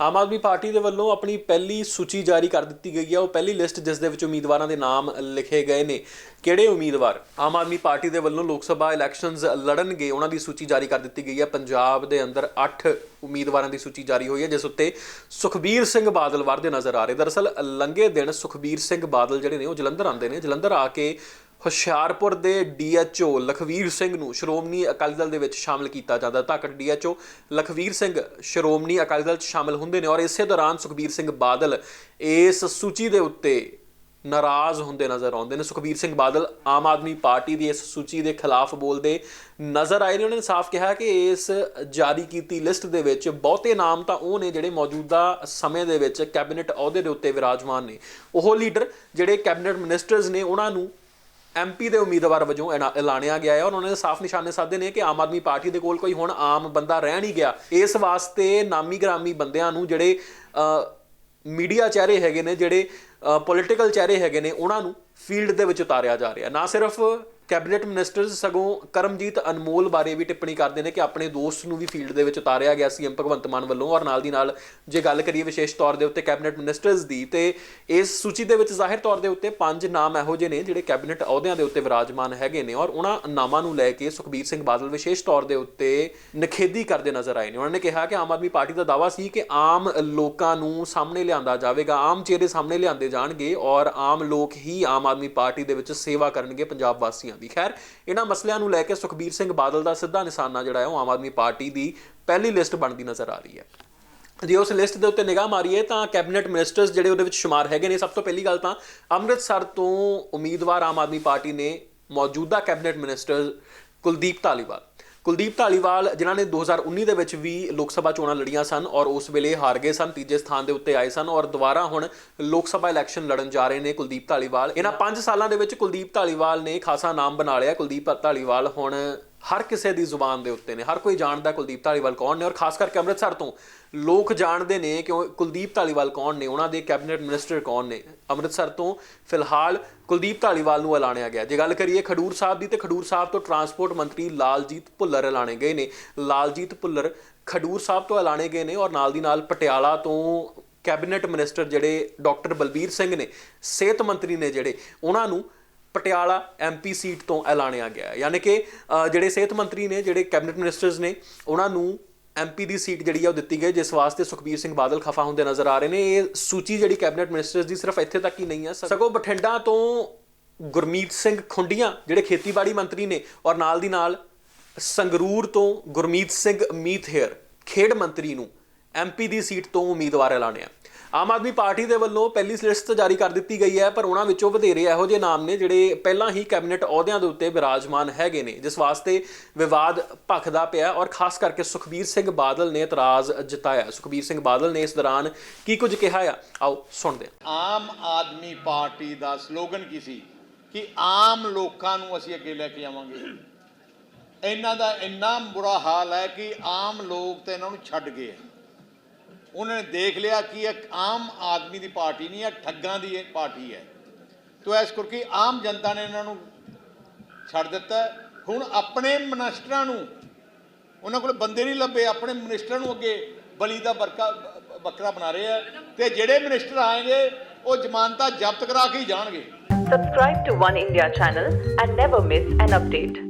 ਆਮ Aadmi party ਦੇ ਵੱਲੋਂ ਆਪਣੀ ਪਹਿਲੀ ਸੂਚੀ ਜਾਰੀ ਕਰ ਦਿੱਤੀ ਗਈ ਹੈ। ਉਹ ਪਹਿਲੀ ਲਿਸਟ ਜਿਸ ਦੇ ਵਿੱਚ ਉਮੀਦਵਾਰਾਂ ਦੇ ਨਾਮ ਲਿਖੇ ਗਏ ਨੇ। ਕਿਹੜੇ ਉਮੀਦਵਾਰ? ਆਮ ਆਦਮੀ ਪਾਰਟੀ ਦੇ ਵੱਲੋਂ ਲੋਕ ਸਭਾ ਇਲੈਕਸ਼ਨਸ ਲੜਨਗੇ, ਉਹਨਾਂ ਦੀ ਸੂਚੀ ਜਾਰੀ ਕਰ ਦਿੱਤੀ ਗਈ ਹੈ। ਪੰਜਾਬ ਦੇ ਅੰਦਰ 8 ਉਮੀਦਵਾਰਾਂ ਦੀ ਸੂਚੀ ਜਾਰੀ ਹੋਈ ਹੈ, ਜਿਸ ਉੱਤੇ ਸੁਖਬੀਰ ਸਿੰਘ ਬਾਦਲ ਵਰਦੇ ਨਜ਼ਰ ਆ ਰਹੇ। ਦਰਅਸਲ ਲੰਗੇ ਦਿਨ ਸੁਖਬੀਰ ਸਿੰਘ ਬਾਦਲ ਜਿਹੜੇ ਨੇ, ਉਹ ਜਲੰਧਰ ਆਉਂਦੇ ਨੇ। ਜਲੰਧਰ ਆ ਕੇ ਹੁਸ਼ਿਆਰਪੁਰ ਦੇ ਡੀਐਚਓ ਲਖਵੀਰ ਸਿੰਘ ਨੂੰ ਸ਼੍ਰੋਮਣੀ ਅਕਾਲੀ ਦਲ ਦੇ ਵਿੱਚ ਸ਼ਾਮਲ ਕੀਤਾ ਜਾਂਦਾ ਤਾਂ ਕਿ ਡੀਐਚਓ ਲਖਵੀਰ ਸਿੰਘ ਸ਼੍ਰੋਮਣੀ ਅਕਾਲੀ ਦਲ 'ਚ ਸ਼ਾਮਲ ਹੁੰਦੇ ਨੇ ਔਰ ਇਸੇ ਦੌਰਾਨ ਸੁਖਬੀਰ ਸਿੰਘ ਬਾਦਲ ਇਸ ਸੂਚੀ ਦੇ ਉੱਤੇ ਨਾਰਾਜ਼ ਹੁੰਦੇ ਨਜ਼ਰ ਆਉਂਦੇ ਨੇ। ਸੁਖਬੀਰ ਸਿੰਘ ਬਾਦਲ ਆਮ ਆਦਮੀ ਪਾਰਟੀ ਦੀ ਇਸ ਸੂਚੀ ਦੇ ਖਿਲਾਫ ਬੋਲਦੇ ਨਜ਼ਰ ਆਏ ਨੇ। ਉਹਨਾਂ ਨੇ ਸਾਫ਼ ਕਿਹਾ ਕਿ ਇਸ ਜਾਰੀ ਕੀਤੀ ਲਿਸਟ ਦੇ ਵਿੱਚ ਬਹੁਤੇ ਨਾਮ ਤਾਂ ਉਹ ਨੇ ਜਿਹੜੇ ਮੌਜੂਦਾ ਸਮੇਂ ਦੇ ਵਿੱਚ ਕੈਬਨਿਟ ਅਹੁਦੇ ਦੇ ਉੱਤੇ ਵਿਰਾਜਮਾਨ ਨੇ। ਉਹ ਲੀਡਰ ਜਿਹੜੇ ਕੈਬਨਿਟ ਮਿਨਿਸਟਰਸ ਨੇ, ਉਹਨਾਂ ਨੂੰ ਐਮਪੀ ਦੇ ਉਮੀਦਵਾਰ ਵਜੋਂ ਐਨਾ- ਐਲਾਨਿਆ ਗਿਆ ਹੈ ਔਰ ਉਹਨਾਂ ਨੇ ਸਾਫ਼ ਨਿਸ਼ਾਨੇ ਸਾਧੇ ਨੇ ਕਿ ਆਮ ਆਦਮੀ ਪਾਰਟੀ ਦੇ ਕੋਲ ਕੋਈ ਹੁਣ ਆਮ ਬੰਦਾ ਰਹਿ ਨਹੀਂ ਗਿਆ। ਇਸ ਵਾਸਤੇ ਨਾਮੀ ਗ੍ਰਾਮੀ ਬੰਦਿਆਂ ਨੂੰ ਜਿਹੜੇ ਮੀਡੀਆ ਚਿਹਰੇ ਹੈਗੇ ਨੇ, ਜਿਹੜੇ ਪੋਲਿਟੀਕਲ ਚਿਹਰੇ ਹੈਗੇ ਨੇ, ਉਹਨਾਂ ਨੂੰ ਫੀਲਡ ਦੇ ਵਿੱਚ ਉਤਾਰਿਆ ਜਾ ਰਿਹਾ। ਨਾ ਸਿਰਫ ਕੈਬਨਿਟ ਮਿਨਿਸਟਰਸ ਸਗੋਂ ਕਰਮਜੀਤ ਅਨਮੋਲ ਬਾਰੇ ਵੀ ਟਿੱਪਣੀ ਕਰਦੇ ਨੇ ਕਿ ਆਪਣੇ ਦੋਸਤ ਨੂੰ ਵੀ ਫੀਲਡ ਦੇ ਵਿੱਚ ਉਤਾਰਿਆ ਗਿਆ ਸੀ ਐਮ ਭਗਵੰਤ ਮਾਨ ਵੱਲੋਂ ਔਰ ਨਾਲ ਦੀ ਨਾਲ ਜੇ ਗੱਲ ਕਰੀਏ ਵਿਸ਼ੇਸ਼ ਤੌਰ ਦੇ ਉੱਤੇ ਕੈਬਨਿਟ ਮਿਨਿਸਟਰਸ ਦੀ, ਤੇ ਇਸ ਸੂਚੀ ਦੇ ਵਿੱਚ ਜ਼ਾਹਿਰ ਤੌਰ ਦੇ ਉੱਤੇ ਪੰਜ ਨਾਮ ਇਹੋ ਜਿਹੇ ਨੇ ਜਿਹੜੇ ਕੈਬਨਿਟ ਅਹੁਦਿਆਂ ਦੇ ਉੱਤੇ ਵਿਰਾਜਮਾਨ ਹੈਗੇ ਨੇ ਔਰ ਉਹਨਾਂ ਨਾਮਾਂ ਨੂੰ ਲੈ ਕੇ ਸੁਖਬੀਰ ਸਿੰਘ ਬਾਦਲ ਵਿਸ਼ੇਸ਼ ਤੌਰ ਦੇ ਉੱਤੇ ਨਖੇਦੀ ਕਰਦੇ ਨਜ਼ਰ ਆਏ ਨੇ। ਉਹਨਾਂ ਨੇ ਕਿਹਾ ਕਿ ਆਮ ਆਦਮੀ ਪਾਰਟੀ ਦਾ ਦਾਵਾ ਸੀ ਕਿ ਆਮ ਲੋਕਾਂ ਨੂੰ ਸਾਹਮਣੇ ਲਿਆਂਦਾ ਜਾਵੇਗਾ, ਆਮ ਚਿਹਰੇ ਸਾਹਮਣੇ ਲਿਆਂਦੇ ਜਾਣਗੇ ਔਰ ਆਮ ਲੋਕ ਹੀ ਆਮ ਆਦਮੀ ਪਾਰਟੀ ਦੇ ਵਿੱਚ ਸੇਵਾ ਕਰਨਗੇ ਪੰਜਾਬ ਵਾਸੀਆਂ ਦੀ ਖੈਰ, ਇਹਨਾਂ ਮਸਲਿਆਂ ਨੂੰ ਲੈ ਕੇ ਸੁਖਬੀਰ ਸਿੰਘ ਬਾਦਲ ਦਾ ਸਿੱਧਾ ਨਿਸ਼ਾਨਾ ਜਿਹੜਾ ਹੈ, ਉਹ ਆਮ ਆਦਮੀ ਪਾਰਟੀ ਦੀ ਪਹਿਲੀ ਲਿਸਟ ਬਣਦੀ ਨਜ਼ਰ ਆ ਰਹੀ ਹੈ। ਜੇ ਉਸ ਲਿਸਟ ਦੇ ਉੱਤੇ ਨਿਗਾਹ ਮਾਰੀਏ ਤਾਂ ਕੈਬਨਿਟ ਮਿਨਿਸਟਰਸ ਜਿਹੜੇ ਉਹਦੇ ਵਿੱਚ ਸ਼ੁਮਾਰ ਹੈਗੇ ਨੇ। ਸਭ ਤੋਂ ਪਹਿਲੀ ਗੱਲ ਤਾਂ ਅੰਮ੍ਰਿਤਸਰ ਤੋਂ ਉਮੀਦਵਾਰ ਆਮ ਆਦਮੀ ਪਾਰਟੀ ਨੇ ਮੌਜੂਦਾ ਕੈਬਨਿਟ ਮਿਨਿਸਟਰ ਕੁਲਦੀਪ ਧਾਲੀਵਾਲ। ਕੁਲਦੀਪ ਧਾਲੀਵਾਲ ਜਿਨ੍ਹਾਂ ਨੇ 2019 ਦੇ ਵਿੱਚ ਵੀ ਲੋਕ ਸਭਾ ਚੋਣਾਂ ਲੜੀਆਂ ਸਨ ਔਰ ਉਸ ਵੇਲੇ ਹਾਰ ਗਏ ਸਨ, ਤੀਜੇ ਸਥਾਨ ਦੇ ਉੱਤੇ ਆਏ ਸਨ ਔਰ ਦੁਬਾਰਾ ਹੁਣ ਲੋਕ ਸਭਾ ਇਲੈਕਸ਼ਨ ਲੜਨ ਜਾ ਰਹੇ ਨੇ ਕੁਲਦੀਪ ਧਾਲੀਵਾਲ ਇਹਨਾਂ 5 ਸਾਲਾਂ ਦੇ ਵਿੱਚ ਕੁਲਦੀਪ ਧਾਲੀਵਾਲ ਨੇ ਖਾਸਾ ਨਾਮ ਬਣਾ ਲਿਆ। ਕੁਲਦੀਪ ਧਾਲੀਵਾਲ ਹੁਣ ਹਰ ਕਿਸੇ ਦੀ ਜ਼ੁਬਾਨ ਦੇ ਉੱਤੇ ਨੇ, ਹਰ ਕੋਈ ਜਾਣਦਾ ਕੁਲਦੀਪ ਧਾਲੀਵਾਲ ਕੌਣ ਨੇ ਔਰ ਖਾਸ ਕਰਕੇ ਅੰਮ੍ਰਿਤਸਰ ਤੋਂ ਲੋਕ ਜਾਣਦੇ ਨੇ ਕਿ ਉਹ ਕੁਲਦੀਪ ਧਾਲੀਵਾਲ ਕੌਣ ਨੇ, ਉਹਨਾਂ ਦੇ ਕੈਬਨਿਟ ਮਿਨਿਸਟਰ ਕੌਣ ਨੇ। ਅੰਮ੍ਰਿਤਸਰ ਤੋਂ ਫਿਲਹਾਲ ਕੁਲਦੀਪ ਧਾਲੀਵਾਲ ਨੂੰ ਐਲਾਨਿਆ ਗਿਆ। ਜੇ ਗੱਲ ਕਰੀਏ ਖਡੂਰ ਸਾਹਿਬ ਦੀ, ਤੇ ਖਡੂਰ ਸਾਹਿਬ ਤੋਂ ਟਰਾਂਸਪੋਰਟ ਮੰਤਰੀ ਲਾਲਜੀਤ ਭੁੱਲਰ ਐਲਾਨੇ ਗਏ ਨੇ। ਲਾਲਜੀਤ ਭੁੱਲਰ ਖਡੂਰ ਸਾਹਿਬ ਤੋਂ ਐਲਾਨੇ ਗਏ ਨੇ ਔਰ ਨਾਲ ਦੀ ਨਾਲ ਪਟਿਆਲਾ ਤੋਂ ਕੈਬਨਿਟ ਮਿਨਿਸਟਰ ਜਿਹੜੇ ਡਾਕਟਰ ਬਲਬੀਰ ਸਿੰਘ ਨੇ, ਸਿਹਤ ਮੰਤਰੀ ਨੇ ਜਿਹੜੇ, ਉਹਨਾਂ ਨੂੰ ਪਟਿਆਲਾ ਐਮਪੀ ਸੀਟ ਤੋਂ ਐਲਾਨਿਆ ਗਿਆ ਹੈ। ਯਾਨੀ ਕਿ ਜਿਹੜੇ ਸਿਹਤ ਮੰਤਰੀ ਨੇ, ਜਿਹੜੇ ਕੈਬਨਿਟ ਮਿਨਿਸਟਰਸ ਨੇ, ਉਹਨਾਂ ਨੂੰ ਐਮਪੀ ਦੀ ਸੀਟ ਜਿਹੜੀ ਆ ਉਹ ਦਿੱਤੀ ਗਈ ਜਿਸ ਵਾਸਤੇ ਸੁਖਬੀਰ ਸਿੰਘ ਬਾਦਲ ਖਫਾ ਹੁੰਦੇ ਨਜ਼ਰ ਆ ਰਹੇ ਨੇ। ਇਹ ਸੂਚੀ ਜਿਹੜੀ ਕੈਬਨਿਟ ਮਿਨਿਸਟਰਸ ਦੀ ਸਿਰਫ ਇੱਥੇ ਤੱਕ ਹੀ ਨਹੀਂ ਹੈ ਸਗੋਂ ਬਠਿੰਡਾ ਤੋਂ ਗੁਰਮੀਤ ਸਿੰਘ ਖੁੰਡੀਆਂ, ਜਿਹੜੇ ਖੇਤੀਬਾੜੀ ਮੰਤਰੀ ਨੇ, ਔਰ ਨਾਲ ਦੀ ਨਾਲ ਸੰਗਰੂਰ ਤੋਂ ਗੁਰਮੀਤ ਸਿੰਘ ਮੀਥੇਰ, ਖੇਡ ਮੰਤਰੀ ਨੂੰ ਐਮਪੀ ਦੀ ਸੀਟ ਤੋਂ ਉਮੀਦਵਾਰ ਐਲਾਨਿਆ। ਆਮ ਆਦਮੀ ਪਾਰਟੀ ਦੇ ਵੱਲੋਂ ਪਹਿਲੀ ਲਿਸਟ ਜਾਰੀ ਕਰ ਦਿੱਤੀ ਗਈ ਹੈ, ਪਰ ਉਹਨਾਂ ਵਿੱਚੋਂ ਵਧੇਰੇ ਇਹੋ ਜਿਹੇ ਨਾਮ ਨੇ ਜਿਹੜੇ ਪਹਿਲਾਂ ਹੀ ਕੈਬਨਿਟ ਅਹੁਦਿਆਂ ਦੇ ਉੱਤੇ ਵਿਰਾਜਮਾਨ ਹੈਗੇ ਨੇ, ਜਿਸ ਵਾਸਤੇ ਵਿਵਾਦ ਭਖਦਾ ਪਿਆ ਔਰ ਖਾਸ ਕਰਕੇ ਸੁਖਬੀਰ ਸਿੰਘ ਬਾਦਲ ਨੇ ਇਤਰਾਜ਼ ਜਤਾਇਆ। ਸੁਖਬੀਰ ਸਿੰਘ ਬਾਦਲ ਨੇ ਇਸ ਦੌਰਾਨ ਕੀ ਕੁਝ ਕਿਹਾ ਆ? ਆਓ ਸੁਣਦੇ ਹਾਂ। ਆਮ ਆਦਮੀ ਪਾਰਟੀ ਦਾ ਸਲੋਗਨ ਕੀ ਸੀ? ਕਿ ਆਮ ਲੋਕਾਂ ਨੂੰ ਅਸੀਂ ਅੱਗੇ ਲੈ ਕੇ ਆਵਾਂਗੇ। ਇਹਨਾਂ ਦਾ ਇੰਨਾ ਬੁਰਾ ਹਾਲ ਹੈ ਕਿ ਆਮ ਲੋਕ ਤਾਂ ਇਹਨਾਂ ਨੂੰ ਛੱਡ ਗਏ ਉਹਨਾਂ ਨੇ ਦੇਖ ਲਿਆ ਕਿ ਇਹ ਆਮ ਆਦਮੀ ਦੀ ਪਾਰਟੀ ਨਹੀਂ ਹੈ, ਠੱਗਾਂ ਦੀ ਪਾਰਟੀ ਹੈ। ਤੋ ਇਸ ਕਰਕੇ ਆਮ ਜਨਤਾ ਨੇ ਇਹਨਾਂ ਨੂੰ ਛੱਡ ਦਿੱਤਾ। ਹੁਣ ਆਪਣੇ ਮਿਨਿਸਟਰਾਂ ਨੂੰ, ਉਹਨਾਂ ਕੋਲ ਬੰਦੇ ਨਹੀਂ ਲੱਭੇ, ਆਪਣੇ ਮਿਨਿਸਟਰਾਂ ਨੂੰ ਅੱਗੇ ਬਲੀ ਦਾ ਬਰਕਾ ਬੱਕਰਾ ਬਣਾ ਰਹੇ ਆ। ਤੇ ਜਿਹੜੇ ਮਿਨਿਸਟਰ ਆਏਗੇ, ਉਹ ਜ਼ਮਾਨਤਾਂ ਜ਼ਬਤ ਕਰਾ ਕੇ ਹੀ ਜਾਣਗੇ। Subscribe to One India channel and never miss an update.